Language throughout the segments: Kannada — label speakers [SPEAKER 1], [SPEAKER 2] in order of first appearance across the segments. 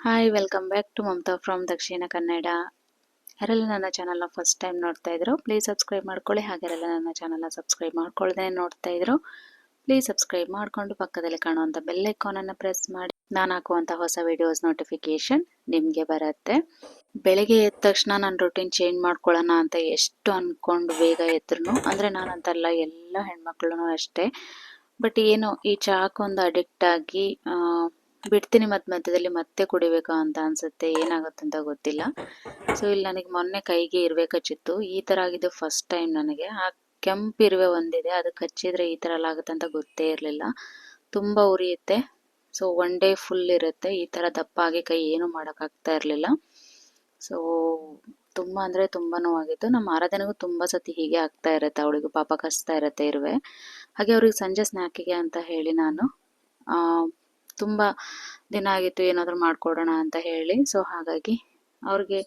[SPEAKER 1] hi welcome back to Mamata from Dakshina Kannada ಯಾರೆಲ್ಲ ನನ್ನ ಚಾನಲ್ನ ಫಸ್ಟ್ ಟೈಮ್ ನೋಡ್ತಾ ಇದ್ರು ಪ್ಲೀಸ್ ಸಬ್ಸ್ಕ್ರೈಬ್ ಮಾಡ್ಕೊಳ್ಳಿ. ಹಾಗೆಲ್ಲ ನನ್ನ ಚಾನಲ್ನ ಸಬ್ಸ್ಕ್ರೈಬ್ ಮಾಡ್ಕೊಳ್ಳದೆ ನೋಡ್ತಾ ಇದ್ರು ಪ್ಲೀಸ್ ಸಬ್ಸ್ಕ್ರೈಬ್ ಮಾಡಿಕೊಂಡು ಪಕ್ಕದಲ್ಲಿ ಕಾಣುವಂಥ ಬೆಲ್ ಐಕಾನನ್ನು ಪ್ರೆಸ್ ಮಾಡಿ. ನಾನು ಹಾಕುವಂಥ ಹೊಸ ವಿಡಿಯೋಸ್ ನೋಟಿಫಿಕೇಷನ್ ನಿಮಗೆ ಬರುತ್ತೆ. ಬೆಳಗ್ಗೆ ಎದ್ದ ತಕ್ಷಣ ನಾನು ರೂಟೀನ್ ಚೇಂಜ್ ಮಾಡ್ಕೊಳ್ಳೋಣ ಅಂತ ಎಷ್ಟು ಅಂದ್ಕೊಂಡು ಬೇಗ ಎದ್ರು ಅಂದರೆ ನಾನಂತಲ್ಲ ಎಲ್ಲ ಹೆಣ್ಮಕ್ಳು ಅಷ್ಟೇ. ಬಟ್ ಏನೋ, ಈ ಚಾಕೊಂದು ಅಡಿಕ್ಟ್ ಆಗಿ ಬಿಡ್ತೀನಿ ಮತ್ತೆ ಮಧ್ಯದಲ್ಲಿ ಮತ್ತೆ ಕುಡಿಬೇಕಾ ಅಂತ ಅನ್ಸುತ್ತೆ, ಏನಾಗುತ್ತೆ ಅಂತ ಗೊತ್ತಿಲ್ಲ. ಸೊ ಇಲ್ಲಿ ನನಗೆ ಮೊನ್ನೆ ಕೈಗೆ ಇರುವೆ ಕಚ್ಚಿತ್ತು ಈ ಥರ ಆಗಿದ್ದು ಫಸ್ಟ್ ಟೈಮ್ ನನಗೆ. ಆ ಕೆಂಪು ಇರುವೆ ಒಂದಿದೆ ಅದು ಕಚ್ಚಿದ್ರೆ ಈ ಥರ ಎಲ್ಲ ಆಗುತ್ತೆ ಅಂತ ಗೊತ್ತೇ ಇರಲಿಲ್ಲ. ತುಂಬ ಉರಿಯುತ್ತೆ. ಸೊ ಒನ್ ಡೇ ಫುಲ್ ಇರುತ್ತೆ. ಈ ಥರ ದಪ್ಪ ಆಗಿ ಕೈ ಏನು ಮಾಡೋಕ್ಕಾಗ್ತಾ ಇರಲಿಲ್ಲ. ಸೊ ತುಂಬ ಅಂದರೆ ತುಂಬ ನೋವಾಗಿತ್ತು ನಮ್ಮ ಆರಾಧನೆಗೂ ತುಂಬ ಸತಿ ಹೀಗೆ ಆಗ್ತಾ ಇರುತ್ತೆ. ಅವಳಿಗೂ ಪಾಪ ಕಚ್ತಾ ಇರುತ್ತೆ ಇರುವೆ. ಹಾಗೆ ಅವ್ರಿಗೆ ಸಂಜೆ ಸ್ನ್ಯಾಕಿಗೆ ಅಂತ ಹೇಳಿ ನಾನು ತುಂಬ ದಿನ ಆಗಿತ್ತು ಏನಾದರೂ ಮಾಡಿಕೊಡೋಣ ಅಂತ ಹೇಳಿ. ಸೊ ಹಾಗಾಗಿ ಅವ್ರಿಗೆ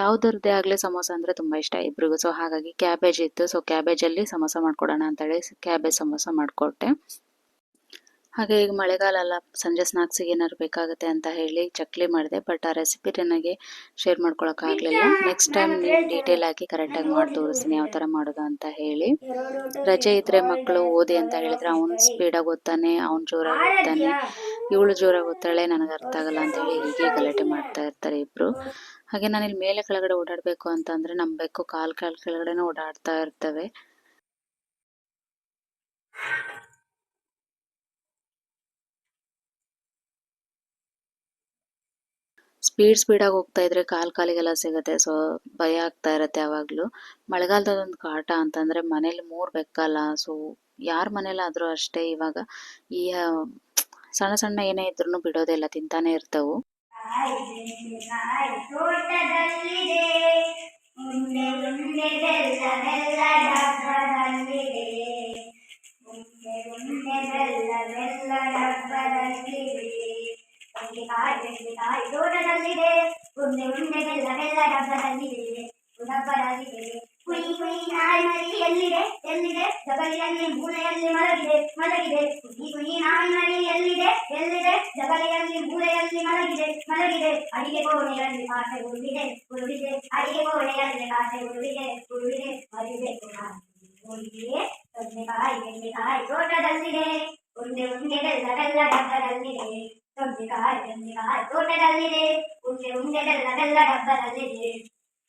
[SPEAKER 1] ಯಾವುದರದ್ದೇ ಆಗಲಿ ಸಮೋಸ ಅಂದರೆ ತುಂಬ ಇಷ್ಟ ಇಬ್ಬರಿಗೂ ಸೊ ಹಾಗಾಗಿ ಕ್ಯಾಬೇಜ್ ಇತ್ತು. ಸೊ ಕ್ಯಾಬೇಜಲ್ಲಿ ಸಮೋಸ ಮಾಡಿಕೊಡೋಣ ಅಂತೇಳಿ ಕ್ಯಾಬೇಜ್ ಸಮೋಸ ಮಾಡಿಕೊಟ್ಟೆ. ಹಾಗೆ ಈಗ ಮಳೆಗಾಲ ಅಲ್ಲ ಸಂಜೆ ಸ್ನಾಕ್ಸಿಗೆ ಏನಾದ್ರು ಬೇಕಾಗುತ್ತೆ ಅಂತ ಹೇಳಿ ಚಕ್ಲಿ ಮಾಡಿದೆ. ಬಟ್ ಆ ರೆಸಿಪಿ ನನಗೆ ಶೇರ್ ಮಾಡ್ಕೊಳಕ್ಕಾಗಲಿಲ್ಲ ನೆಕ್ಸ್ಟ್ ಟೈಮ್ ನೀವು ಡೀಟೇಲ್ ಆಗಿ ಕರೆಕ್ಟಾಗಿ ಮಾಡಿ ತೋರಿಸ್ತೀನಿ ಯಾವ ಥರ ಮಾಡೋದು ಅಂತ ಹೇಳಿ. ರಜೆ ಇದ್ದರೆ ಮಕ್ಕಳು ಓದಿ ಅಂತ ಹೇಳಿದ್ರೆ ಅವ್ನು ಸ್ಪೀಡಾಗಿ ಓದ್ತಾನೆ, ಅವ್ನು ಜೋರಾಗಿ ಓದ್ತಾನೆ. ಇವಳು ಜೋರಾಗಿ ಓದ್ತಾಳೆ ನನಗೆ ಅರ್ಥ ಆಗಲ್ಲ ಅಂತ ಹೇಳಿ ಹೀಗೆ ಗಲಾಟೆ ಮಾಡ್ತಾ ಇರ್ತಾರೆ ಇಬ್ರು. ಹಾಗೆ ನಾನು ಇಲ್ಲಿ ಮೇಲೆ ಕೆಳಗಡೆ ಓಡಾಡಬೇಕು ಅಂತಂದ್ರೆ ನಮ್ಮ ಬೆಕ್ಕು ಕಾಲ್ ಕಾಲ್ ಕೆಳಗಡೆನೇ ಓಡಾಡ್ತಾ ಇರ್ತವೆ. ಸ್ಪೀಡ್ ಸ್ಪೀಡಾಗಿ ಹೋಗ್ತಾ ಇದ್ರೆ ಕಾಲ್ ಕಾಲಿಗೆಲ್ಲ ಸಿಗುತ್ತೆ ಸೊ ಭಯ ಆಗ್ತಾ ಇರತ್ತೆ ಯಾವಾಗಲೂ. ಮಳೆಗಾಲದ ಒಂದು ಕಾಟ ಅಂತಂದ್ರೆ ಮನೇಲಿ ಮೂರ್ ಬೆಕ್ಕಲ್ಲ ಸೊ ಯಾರ ಮನೇಲಾದ್ರೂ ಅಷ್ಟೇ ಇವಾಗ ಈ ಸಣ್ಣ ಸಣ್ಣ ಏನೇ ಇದ್ರೂ ಬಿಡೋದಿಲ್ಲ ತಿಂತಾನೆ ಇರ್ತವು
[SPEAKER 2] ತೋಟದಲ್ಲಿದೆ ಉಂಡೆ ಉಂಡೆ ಬೆಲ್ಲ ಬೆಲ್ಲ ಡಬ್ಬದಲ್ಲಿದೆ ಉಂಡೆ ಉಂಡೆ ಬೆಲ್ಲ ಬೆಲ್ಲ ಡಬ್ಬದಲ್ಲಿದೆ ಬೆಂಡೆಕಾಯಿ ಬೆಂಡೆಕಾಯಿ ತೋಟದಲ್ಲಿದೆ ಉಂಡೆ ಉಂಡೆ ಬೆಲ್ಲ ಬೆಲ್ಲ ಡಬ್ಬದಲ್ಲಿದೆ ಡಬ್ಬದಲ್ಲಿದೆ ಕುಯಿ ಕುಯಿ ನಾಯಿ ಮರಿ ಎಲ್ಲಿದೆ ಎಲ್ಲಿದೆ ಜಗಲಿಯಲ್ಲಿ ಮೂಲೆಯಲ್ಲಿ ಮಲಗಿದೆ ಮಲಗಿದೆ ಕುಯಿ ಕುಯಿ ನಾಯಿ ಮರಿ ಎಲ್ಲಿದೆ ಎಲ್ಲಿದೆ ಜಗಲಿಯಲ್ಲಿ ಮೂಲೆಯಲ್ಲಿ ಮಲಗಿದೆ ಮಲಗಿದೆ ಅಡಿಗೆ ಕೋಣೆಯಲ್ಲಿ ಕಾಸೆ ಉರುಳಿದೆ ಉರುಳಿದೆ ಅಡಿಗೆ ಕೋಣೆಯಲ್ಲಿ ಕಾಸೆ ಉರುಳಿದೆ ಉರುಳಿದೆ ಮರಿದೆ ಉರುಳಿದೆ ತೊಂದೆಕಾಯಿ ಬೆಂಡೆಕಾಯಿ ತೋಟದಲ್ಲಿದೆ ಉಂಡೆ ಉಂಡೆ ಬೆಲ್ಲ ಬೆಲ್ಲ ಡಬ್ಬದಲ್ಲಿದೆ ತೊಂದೆಕಾಯಿ ಬೆಂಡೆಕಾಯಿ ತೋಟದಲ್ಲಿದೆ ಉಂಡೆ ಉಂಡೆ ಬೆಲ್ಲ ಬೆಲ್ಲ ಡಬ್ಬದಲ್ಲಿದೆ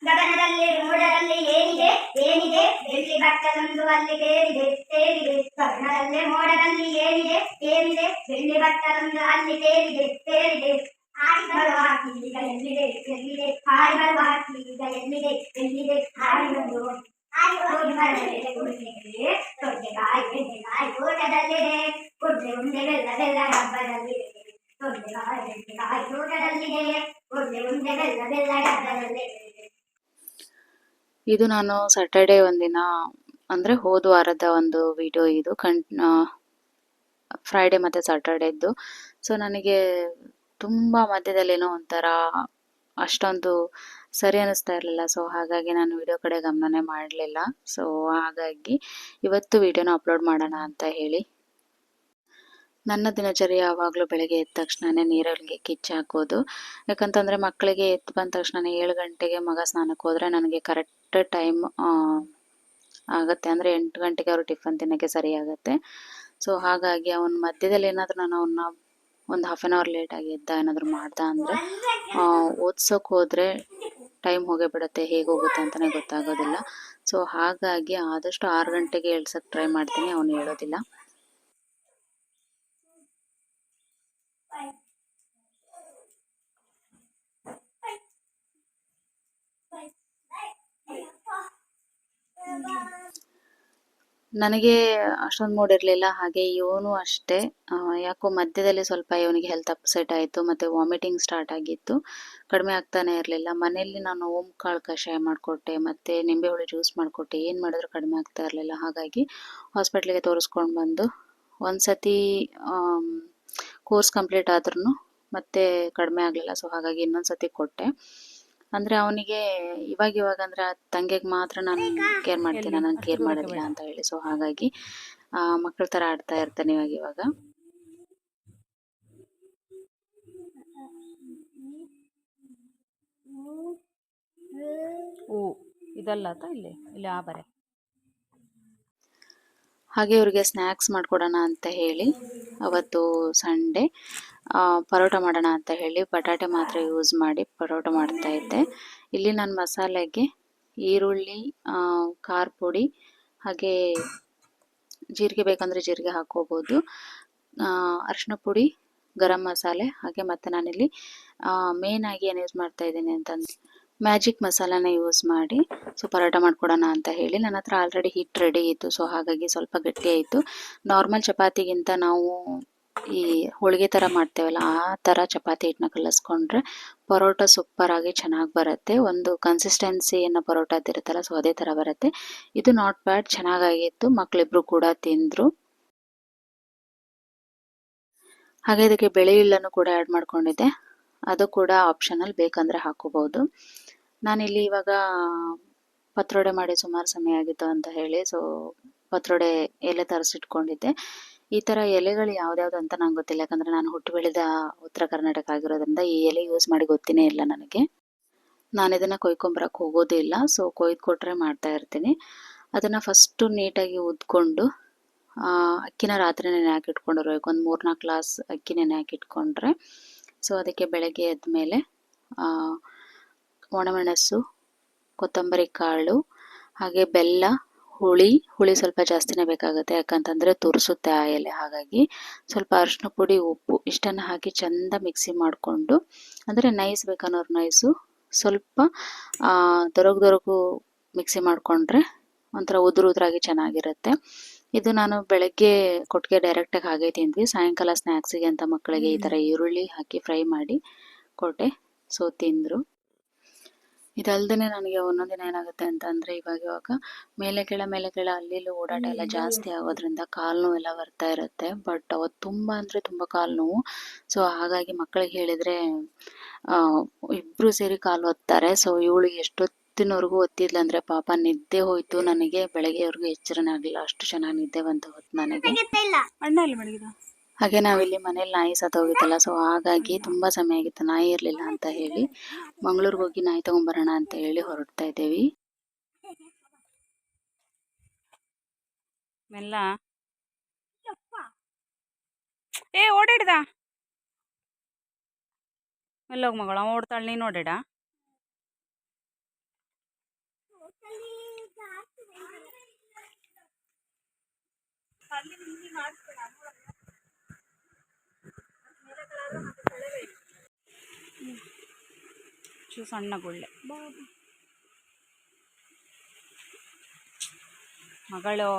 [SPEAKER 2] ಗಗನದಲ್ಲಿ ಮೋಡದಲ್ಲಿ ಏನಿದೆ ಏನಿದೆ ಬೆಳ್ಳಿ ಬಟ್ಟಲೊಂದು ಅಲ್ಲಿ ತೇರಿದೆ ತೇರಿದೆ ಗಗನದಲ್ಲೇ ಮೋಡದಲ್ಲಿ ಏನಿದೆ ಏನಿದೆ ಬೆಳ್ಳಿ ಬಟ್ಟಲೊಂದು ಅಲ್ಲಿ ತೇರಿದೆ ತೇರಿದೆ ಹಾಡಿ ಬರುವ ಈಗ ಎಲ್ಲಿದೆ ಎಲ್ಲಿದೆ ಹಾಡಿ ಬರುವ ಈಗ ಎಲ್ಲಿದೆ ಎಲ್ಲಿದೆ ಹಾಡಿ ಬಂದು ಹಾಡಿ ಹೋಗಿ ಮರದಲ್ಲಿ ಕುಡಿಸಿದೆ
[SPEAKER 1] ಇದು ನಾನು ಸ್ಯಾಟರ್ಡೆ ಒಂದಿನ, ಅಂದ್ರೆ ಹೋದ ವಾರದ ಒಂದು ವಿಡಿಯೋ ಇದು. ಕಣ್ ಫ್ರೈಡೆ ಮತ್ತೆ ಸ್ಯಾಟರ್ಡೇದ್ದು ಸೊ ನನಗೆ ತುಂಬಾ ಮಧ್ಯದಲ್ಲಿ ಏನೋ ಒಂಥರ ಅಷ್ಟೊಂದು ಸರಿ ಅನ್ನಿಸ್ತಾ ಇರಲಿಲ್ಲ. ಸೊ ಹಾಗಾಗಿ ನಾನು ವಿಡಿಯೋ ಕಡೆ ಗಮನನೇ ಮಾಡಲಿಲ್ಲ. ಸೊ ಹಾಗಾಗಿ ಇವತ್ತು ವಿಡಿಯೋನ ಅಪ್ಲೋಡ್ ಮಾಡೋಣ ಅಂತ ಹೇಳಿ ನನ್ನ ದಿನಚರಿ ಯಾವಾಗಲೂ ಬೆಳಗ್ಗೆ ಎದ್ದ ತಕ್ಷಣನೇ ನೀರಲ್ಲಿ ಕಿಚ್ಚು ಹಾಕೋದು. ಯಾಕಂತಂದರೆ ಮಕ್ಕಳಿಗೆ ಎದ್ದು ಬಂದ ತಕ್ಷಣನೇ ಏಳು ಗಂಟೆಗೆ ಮಗ ಸ್ನಾನಕ್ಕೆ ಹೋದರೆ ನನಗೆ ಕರೆಕ್ಟ್ ಟೈಮ್ ಆಗುತ್ತೆ. ಅಂದರೆ ಎಂಟು ಗಂಟೆಗೆ ಅವರು ಟಿಫನ್ ತಿನ್ನೋಕ್ಕೆ ಸರಿ ಆಗುತ್ತೆ. ಸೊ, ಹಾಗಾಗಿ ಅವನ ಮಧ್ಯದಲ್ಲಿ ಏನಾದರೂ ನಾನು ಅವನ್ನ ಒಂದು ಹಾಫ್ ಆನ್ ಅವರ್ ಲೇಟಾಗಿ ಎದ್ದ ಏನಾದರೂ ಮಾಡ್ದ ಅಂದರೆ ಓದ್ಸೋಕೆ ಹೋದರೆ ಟೈಮ್ ಹೋಗೇ ಬಿಡುತ್ತೆ. ಹೇಗೆ ಹೋಗುತ್ತೆ ಅಂತಲೇ ಗೊತ್ತಾಗೋದಿಲ್ಲ. ಸೊ, ಹಾಗಾಗಿ ಆದಷ್ಟು ಆರು ಗಂಟೆಗೆ ಏಳ್ಸೋಕ್ಕೆ ಟ್ರೈ ಮಾಡ್ತೀನಿ. ಅವನು ಹೇಳೋದಿಲ್ಲ. ನನಗೆ ಅಷ್ಟೊಂದು ಮೂಡ್ ಇರಲಿಲ್ಲ, ಹಾಗೆ ಇವನು ಅಷ್ಟೇ. ಯಾಕೋ ಮಧ್ಯದಲ್ಲಿ ಸ್ವಲ್ಪ ಇವನಿಗೆ ಹೆಲ್ತ್ ಅಪ್ಸೆಟ್ ಆಯಿತು, ಮತ್ತು ವಾಮಿಟಿಂಗ್ ಸ್ಟಾರ್ಟ್ ಆಗಿತ್ತು. ಕಡಿಮೆ ಆಗ್ತಾನೆ ಇರಲಿಲ್ಲ. ಮನೆಯಲ್ಲಿ ನಾನು ಓಂ ಕಾಳು ಕಷಾಯ ಮಾಡಿಕೊಟ್ಟೆ, ಮತ್ತು ನಿಂಬೆಹುಳಿ ಜ್ಯೂಸ್ ಮಾಡಿಕೊಟ್ಟೆ. ಏನು ಮಾಡಿದ್ರು ಕಡಿಮೆ ಆಗ್ತಾ ಇರಲಿಲ್ಲ. ಹಾಗಾಗಿ ಹಾಸ್ಪಿಟ್ಲಿಗೆ ತೋರಿಸ್ಕೊಂಡು ಬಂದು ಒಂದು ಸತಿ ಕೋರ್ಸ್ ಕಂಪ್ಲೀಟ್ ಆದ್ರೂ ಮತ್ತೆ ಕಡಿಮೆ ಆಗಲಿಲ್ಲ. ಸೊ ಹಾಗಾಗಿ ಇನ್ನೊಂದು ಸತಿ ಕೊಟ್ಟೆ. ಅಂದರೆ ಅವನಿಗೆ ಇವಾಗ ಇವಾಗ ಅಂದ್ರೆ ಆ ತಂಗಿಗೆ ಮಾತ್ರ ನಾನು ಕೇರ್ ಮಾಡ್ತೀನಿ? ನಾನು ಕೇರ್ ಮಾಡೋದಿಲ್ಲ ಅಂತ ಹೇಳಿ. ಸೊ ಹಾಗಾಗಿ ಮಕ್ಕಳ ತರ ಆಡ್ತಾ ಇರ್ತಾನೆ ಇವಾಗ ಇವಾಗ.
[SPEAKER 3] ಓ ಇದಲ್ಲ ಇಲ್ಲಿ? ಇಲ್ಲಿ ಆ ಬರೆ.
[SPEAKER 1] ಹಾಗೆ ಇವ್ರಿಗೆ ಸ್ನ್ಯಾಕ್ಸ್ ಮಾಡ್ಕೊಡೋಣ ಅಂತ ಹೇಳಿ. ಅವತ್ತು ಸಂಡೇ. ಪರೋಟ ಮಾಡೋಣ ಅಂತ ಹೇಳಿ ಬಟಾಟೆ ಮಾತ್ರ ಯೂಸ್ ಮಾಡಿ ಪರೋಟ ಮಾಡ್ತಾ ಇದ್ದೆ. ಇಲ್ಲಿ ನಾನು ಮಸಾಲೆಗೆ ಈರುಳ್ಳಿ ಖಾರ ಪುಡಿ, ಹಾಗೆ ಜೀರಿಗೆ ಬೇಕಂದರೆ ಜೀರಿಗೆ ಹಾಕೋಬೋದು ಅರಿಶಿನ ಪುಡಿ, ಗರಂ ಮಸಾಲೆ, ಹಾಗೆ ಮತ್ತು ನಾನಿಲ್ಲಿ ಮೇನ್ ಆಗಿ ಏನು ಯೂಸ್ ಮಾಡ್ತಾ ಇದ್ದೀನಿ ಅಂತಂದು ಮ್ಯಾಜಿಕ್ ಮಸಾಲಾನ ಯೂಸ್ ಮಾಡಿ ಸೊ ಪರೋಟ ಮಾಡ್ಕೊಡೋಣ ಅಂತ ಹೇಳಿ ನನ್ನ ಹತ್ರ ಆಲ್ರೆಡಿ ಹಿಟ್ ರೆಡಿ ಇತ್ತು ಸೊ ಹಾಗಾಗಿ ಸ್ವಲ್ಪ ಗಟ್ಟಿಯಾಯಿತು ನಾರ್ಮಲ್ ಚಪಾತಿಗಿಂತ ನಾವು ಈ ಹೋಳಿಗೆ ಥರ ಮಾಡ್ತೇವಲ್ಲ, ಆ ಥರ ಚಪಾತಿ ಹಿಟ್ಟನ್ನ ಕಲಸ್ಕೊಂಡ್ರೆ ಪರೋಟ ಸೂಪರ್ ಆಗಿ ಚೆನ್ನಾಗಿ ಬರುತ್ತೆ. ಒಂದು ಕನ್ಸಿಸ್ಟೆನ್ಸಿ ಕನ್ಸಿಸ್ಟೆನ್ಸಿಯನ್ನು ಪರೋಟದಿರುತ್ತಲ್ಲ ಸೊ ಅದೇ ಥರ ಬರುತ್ತೆ. ಇದು ನಾಟ್ ಬ್ಯಾಡ್ ಚೆನ್ನಾಗಾಗಿತ್ತು ಮಕ್ಕಳಿಬ್ರು ಕೂಡ ತಿಂದರು. ಹಾಗೆ ಇದಕ್ಕೆ ಬೆಳೆ ಇಲ್ಲನು ಕೂಡ ಆ್ಯಡ್ ಮಾಡ್ಕೊಂಡಿದ್ದೆ. ಅದು ಕೂಡ ಆಪ್ಷನಲ್ ಬೇಕಂದರೆ ಹಾಕೋಬಹುದು ನಾನಿಲ್ಲಿ ಇವಾಗ ಪತ್ರೊಡೆ ಮಾಡಿ ಸುಮಾರು ಸಮಯ ಆಗಿತ್ತು ಅಂತ ಹೇಳಿ ಸೊ ಪತ್ರೊಡೆ ಎಲೆ ತರಿಸಿಟ್ಕೊಂಡಿದ್ದೆ. ಈ ತರ ಎಲೆಗಳು ಯಾವ್ದ್ಯಾವ್ದು ಅಂತ ನಂಗೆ ಗೊತ್ತಿಲ್ಲ. ಯಾಕಂದ್ರೆ ನಾನು ಹುಟ್ಟು ಬೆಳೆದ ಉತ್ತರ ಕರ್ನಾಟಕ ಆಗಿರೋದ್ರಿಂದ ಈ ಎಲೆ ಯೂಸ್ ಮಾಡಿ ಗೊತ್ತಿನೇ ಇಲ್ಲ ನನಗೆ. ನಾನು ಇದನ್ನ ಕೊಯ್ಕೊಂಬರಕ್ಕೆ ಹೋಗೋದೇ ಇಲ್ಲ. ಸೊ ಕೊಯ್ದು ಕೊಟ್ಟರೆ ಮಾಡ್ತಾ ಇರ್ತೀನಿ. ಅದನ್ನು ಫಸ್ಟು ನೀಟಾಗಿ ಉದ್ಕೊಂಡು ಅಕ್ಕಿನ ರಾತ್ರಿ ನೆನೆ ಹಾಕಿಟ್ಕೊಂಡಿರ್ಬೇಕು ಒಂದು ಮೂರ್ನಾಲ್ಕು ಗ್ಲಾಸ್ ಅಕ್ಕಿ ನೆನೆ ಹಾಕಿಟ್ಕೊಂಡ್ರೆ ಸೊ ಅದಕ್ಕೆ ಬೆಳಗ್ಗೆ ಎದ್ದ ಮೇಲೆ ಒಣಮೆಣಸು, ಕೊತ್ತಂಬರಿ ಕಾಳು, ಹಾಗೆ ಬೆಲ್ಲ ಹುಳಿ ಹುಳಿ ಸ್ವಲ್ಪ ಜಾಸ್ತಿನೇ ಬೇಕಾಗುತ್ತೆ. ಯಾಕಂತಂದರೆ ತುರಿಸುತ್ತೆ ಆ ಎಲೆ, ಹಾಗಾಗಿ ಸ್ವಲ್ಪ ಅರಿಶಿನ ಪುಡಿ, ಉಪ್ಪು ಇಷ್ಟನ್ನು ಹಾಕಿ ಚೆಂದ ಮಿಕ್ಸಿ ಮಾಡಿಕೊಂಡು, ಅಂದರೆ ನೈಸ್ ಬೇಕನ್ನೋರು ನೈಸು, ಸ್ವಲ್ಪ ದೊರಗು ದೊರಗು ಮಿಕ್ಸಿ ಮಾಡಿಕೊಂಡ್ರೆ ಒಂಥರ ಉದುರು ಉದುರಾಗಿ ಚೆನ್ನಾಗಿರುತ್ತೆ. ಇದು ನಾನು ಬೆಳಗ್ಗೆ ಕೊಟ್ಟಿಗೆ ಡೈರೆಕ್ಟಾಗಿ ಹಾಗೆ ತಿಂದ್ವಿ. ಸಾಯಂಕಾಲ ಸ್ನ್ಯಾಕ್ಸಿಗೆ ಅಂತ ಮಕ್ಕಳಿಗೆ ಈ ಥರ ಈರುಳ್ಳಿ ಹಾಕಿ ಫ್ರೈ ಮಾಡಿ, ಕೊಟ್ಟೆ. ಸೊ ತಿಂದರು. ಇದಲ್ದೇ ನನಗೆ ಒಂದೊಂದು ದಿನ ಏನಾಗುತ್ತೆ ಅಂತ ಅಂದ್ರೆ ಇವಾಗ ಇವಾಗ ಮೇಲೆ ಕೆಳ ಮೇಲೆ ಕೆಳ ಅಲ್ಲಿ ಓಡಾಟ ಎಲ್ಲ ಜಾಸ್ತಿ ಆಗೋದ್ರಿಂದ ಕಾಲು ನೋವು ಎಲ್ಲ ಬರ್ತಾ ಇರುತ್ತೆ. ಬಟ್ ಅವತ್ತು ತುಂಬಾ ಅಂದ್ರೆ ತುಂಬಾ ಕಾಲು ನೋವು. ಸೊ ಹಾಗಾಗಿ ಮಕ್ಕಳಿಗೆ ಹೇಳಿದರೆ ಇಬ್ರು ಸೇರಿ ಕಾಲು ಒತ್ತಾರೆ. ಸೊ ಇವಳು ಎಷ್ಟೊತ್ತಿನವರೆಗೂ ಒತ್ತಿದ್ಲ ಅಂದ್ರೆ ಪಾಪ ನಿದ್ದೆ ಹೋಯ್ತು. ನನಗೆ ಬೆಳಗ್ಗೆವರೆಗೂ ಎಚ್ಚರನೇ ಆಗಲಿಲ್ಲ. ಅಷ್ಟು ಚೆನ್ನಾಗಿ ನಿದ್ದೆ ಬಂತು ಹೊತ್ತು ನನಗೆ. ಹಾಗೆ ನಾವಿಲ್ಲಿ ಮನೇಲಿ ನಾಯಿ ಸತ್ತೋಗಿತ್ತಲ್ಲ ಸೊ ಹಾಗಾಗಿ ತುಂಬ ಸಮಯ ಆಗಿತ್ತು. ನಾಯಿ ಇರಲಿಲ್ಲ ಅಂತ ಹೇಳಿ ಮಂಗಳೂರಿಗೆ ಹೋಗಿ ನಾಯಿ ತಗೊಂಬರೋಣ ಅಂತ ಹೇಳಿ ಹೊರಡ್ತಾ ಇದ್ದೀವಿ.
[SPEAKER 3] ಏ, ಓಡಾಡಿದ? ಮೆಲ್ಲೋಗ ಮಗಳ ಓಡ್ತಾಳೆ, ನೀನು ಓಡಾಡ? ಚೂ ಸಣ್ಣ ಗುಳ್ಳೆ ಮಗಳು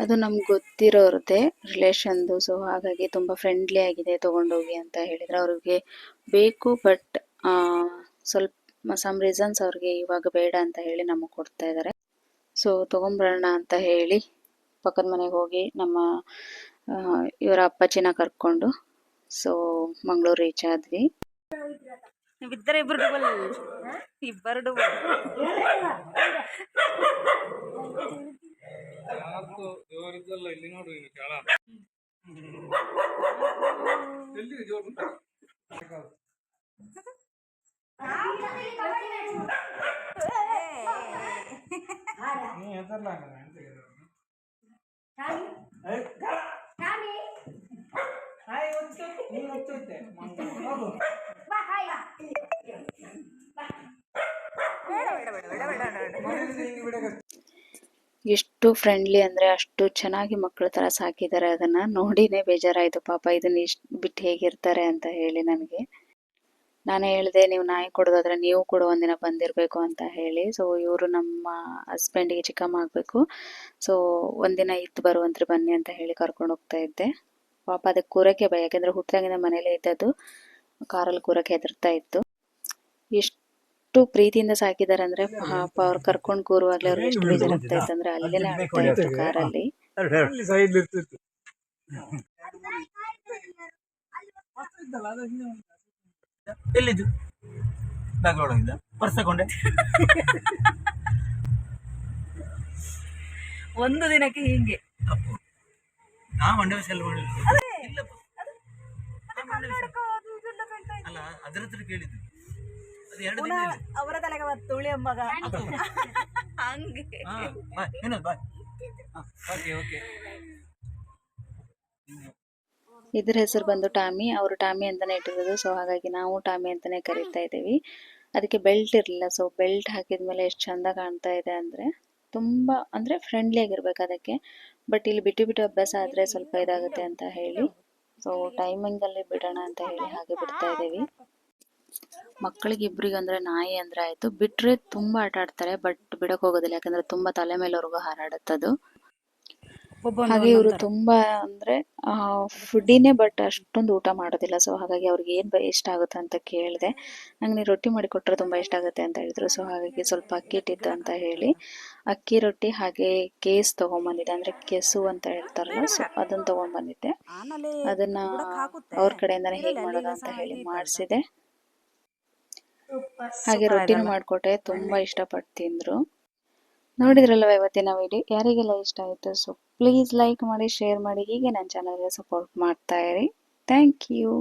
[SPEAKER 1] ಅದು ನಮ್ಗೆ ಗೊತ್ತಿರೋರದೇ ರಿಲೇಷನ್ದು. ಸೊ ಹಾಗಾಗಿ ತುಂಬ ಫ್ರೆಂಡ್ಲಿ ಆಗಿದೆ ತೊಗೊಂಡೋಗಿ ಅಂತ ಹೇಳಿದ್ರು ಅವ್ರಿಗೆ ಬೇಕು ಬಟ್ ಸ್ವಲ್ಪ ಸಮ್ ರೀಸನ್ಸ್ ಅವ್ರಿಗೆ ಇವಾಗ ಬೇಡ ಅಂತ ಹೇಳಿ ನಮಗೆ ಕೊಡ್ತಾ ಇದ್ದಾರೆ ಸೊ ತೊಗೊಂಬರೋಣ ಅಂತ ಹೇಳಿ ಪಕ್ಕದ ಮನೆಗೆ ಹೋಗಿ ನಮ್ಮ ಇವರ ಅಪ್ಪಾಜಿನ ಕರ್ಕೊಂಡು ಸೊ ಮಂಗಳೂರು ರೀಚ್ ಆದ್ವಿ.
[SPEAKER 3] ಇಬ್ಬರು ಡಬಲ್ ಇಬ್ಬರು ಡಬಲ್
[SPEAKER 4] ಗದ್ದಲ್ಲ ಇಲ್ಲಿ ನೋಡು ನೀನು ಕೆಳ ಎಲ್ಲಿ ಜೋರು ನೀ ಹೆದರ್ಲ ಹಾಯ್ ಒತ್ತು ನೀನು ಒತ್ತುತ್ತೆ ಹೋಗು
[SPEAKER 2] ಬಾ ಹಾಯ್ ಬಾ ಬೇಡ ಬೇಡ ಬೇಡ ಬೇಡ ಬೇಡ
[SPEAKER 1] ಎಷ್ಟು ಫ್ರೆಂಡ್ಲಿ ಅಂದ್ರೆ ಅಷ್ಟು ಚೆನ್ನಾಗಿ ಮಕ್ಕಳ ತರ ಸಾಕಿದ್ದಾರೆ. ಅದನ್ನ ನೋಡಿನೇ ಬೇಜಾರಾಯಿತು. ಪಾಪ ಇದನ್ನ ಇಷ್ಟು ಬಿಟ್ಟು ಹೇಗಿರ್ತಾರೆ ಅಂತ ಹೇಳಿ ನನಗೆ. ನಾನು ಹೇಳಿದೆ, ನೀವು ನಾಯಿ ಕೊಡೋದಾದ್ರೆ ನೀವು ಕೂಡ, ಒಂದಿನ ಬಂದಿರಬೇಕು ಅಂತ ಹೇಳಿ. ಸೊ ಇವರು ನಮ್ಮ ಹಸ್ಬೆಂಡಿಗೆ ಚಿಕ್ಕಮ್ಮ ಆಗಬೇಕು. ಸೊ ಒಂದಿನ ಇತ್ತು, ಬರುವಂತ್ರಿ ಬನ್ನಿ ಅಂತ ಹೇಳಿ ಕರ್ಕೊಂಡು ಹೋಗ್ತಾ ಇದ್ದೆ. ಪಾಪ ಅದಕ್ಕೆ ಕೂರಕ್ಕೆ ಭಯ. ಯಾಕೆಂದರೆ ಹುಟ್ಟಿದಾಗಿನ ಮನೇಲೇ ಇದ್ದದ್ದು. ಕಾರಲ್ಲಿ ಕೂರಕ್ಕೆ ಹೆದರ್ತಾ ಇತ್ತು. ಎಷ್ಟು ಪ್ರೀತಿಯಿಂದ ಸಾಕಿದಾರೆ ಅಂದ್ರೆ ಪಾಪ ಅವ್ರು ಕರ್ಕೊಂಡು ಕೂರುವಾಗ್ಲೇ ಅವ್ರಿಗೆ ಎಷ್ಟು ಬೇಜಾರಾಗ್ತಾ ಇತ್ತು ಅಂದ್ರೆ ಅಲ್ಲೇನೆ ಅಳ್ತಾ ಇತ್ತು ಕಾರಲ್ಲಿ.
[SPEAKER 5] ಎಲ್ಲಿದ್ದು ಬ್ಯಾಗ್ ಒಳಗಿದ್ದ ಪರ್ಸ್ ತಗೊಂಡೆ
[SPEAKER 3] ಒಂದು ದಿನಕ್ಕೆ ಹೀಗೆ.
[SPEAKER 5] ತಪ್ಪು ನಾ ಮಂಡವ ಸೆಲ್ ಮಾಡಿಲ್ಲ. ಅಲ್ಲ ಅದ್ರ ಹತ್ರ ಕೇಳಿದ್ದು. ಅದು ಎರಡು ದಿನ ಇದೆ.
[SPEAKER 3] ಅವರ ತಲೆಗೆ ಮತ್ತು ಮಗ. ಹಂಗೆ.
[SPEAKER 1] ಇದ್ರ ಹೆಸರು ಬಂದು ಟಾಮಿ. ಅವರು ಟಾಮಿ ಅಂತಾನೆ ಇಟ್ಟಿರೋದು ಸೊ ಹಾಗಾಗಿ ನಾವು ಟಾಮಿ ಅಂತಾನೆ ಕರಿತಾ ಇದ್ದೀವಿ. ಅದಕ್ಕೆ ಬೆಲ್ಟ್ ಇರಲಿಲ್ಲ ಸೊ ಬೆಲ್ಟ್ ಹಾಕಿದ್ಮೇಲೆ ಎಷ್ಟು ಚಂದ ಕಾಣ್ತಾ ಇದೆ ಅಂದ್ರೆ ತುಂಬಾ ಅಂದ್ರೆ ಫ್ರೆಂಡ್ಲಿ ಆಗಿರ್ಬೇಕು ಅದಕ್ಕೆ. ಬಟ್ ಇಲ್ಲಿ ಬಿಟ್ಟು ಬಿಟ್ಟು ಅಭ್ಯಾಸ ಆದರೆ ಸ್ವಲ್ಪ ಇದಾಗುತ್ತೆ ಅಂತ ಹೇಳಿ. ಸೊ ಟೈಮಿಂಗ್ ಅಲ್ಲಿ ಬಿಡೋಣ ಅಂತ ಹೇಳಿ ಹಾಗೆ ಬಿಡ್ತಾ ಇದ್ದೀವಿ. ಮಕ್ಕಳಿಗೆ ಇಬ್ಬರಿಗೆ ಅಂದ್ರೆ ನಾಯಿ ಅಂದ್ರೆ ಆಯ್ತು. ಬಿಟ್ರೆ ತುಂಬಾ ಆಟ ಆಡ್ತಾರೆ ಬಟ್ ಬಿಡಕ್ ಹೋಗೋದಿಲ್ಲ. ಯಾಕಂದ್ರೆ ತುಂಬಾ ತಲೆ ಮೇಲೆವರೆಗೂ ಹಾರಾಡುತ್ತದು ಹಾಗೆ ಇವರು ತುಂಬಾ ಅಂದ್ರೆ ಫುಡ್ಡಿನೇ ಬಟ್ ಅಷ್ಟೊಂದು ಊಟ ಮಾಡೋದಿಲ್ಲ. ಸೊ ಹಾಗಾಗಿ ಅವ್ರಿಗೆ ಏನ್ ಇಷ್ಟ ಆಗುತ್ತೆ ಅಂತ ಕೇಳಿದೆ. ನಂಗೆ ನೀವು ರೊಟ್ಟಿ ಮಾಡಿ ಕೊಟ್ರೆ ತುಂಬಾ ಇಷ್ಟ ಆಗುತ್ತೆ ಅಂತ ಹೇಳಿದ್ರು. ಸೊ ಹಾಗಾಗಿ ಸ್ವಲ್ಪ ಅಕ್ಕಿ ಇಟ್ಟಿದ್ದು ಅಂತ ಹೇಳಿ. ಅಕ್ಕಿ ರೊಟ್ಟಿ ಹಾಗೆ ಕೇಸ್ ತಗೊಂಡ್ಬಂದಿದ್ದೆ ಅಂದ್ರೆ ಕೆಸು ಅಂತ ಹೇಳ್ತಾರಲ್ಲ ಸೊ ಅದನ್ನ ತಗೊಂಡ್ಬಂದಿದ್ದೆ ಅದನ್ನ ಅವ್ರ ಕಡೆಯಿಂದಾನೆ ಹೇಗ್ ಮಾಡೋದು ಅಂತ ಹೇಳಿ ಮಾಡಿಸಿದೆ. ಹಾಗೆ ರೊಟ್ಟಿನೂ ಮಾಡ್ಕೊಟ್ಟೆ ತುಂಬಾ ಇಷ್ಟಪಟ್ಟು ತಿಂದ್ರು. ನೋಡಿದ್ರಲ್ವ ಇವತ್ತಿನ ವಿಡಿಯೋ ಯಾರಿಗೆಲ್ಲ ಇಷ್ಟ ಆಯಿತು? ಸೊ ಪ್ಲೀಸ್ ಲೈಕ್ ಮಾಡಿ ಶೇರ್ ಮಾಡಿ ಹೀಗೆ ನನ್ನ ಚಾನಲ್ಗೆ ಸಪೋರ್ಟ್ ಮಾಡ್ತಾ ಇರಿ. Thank you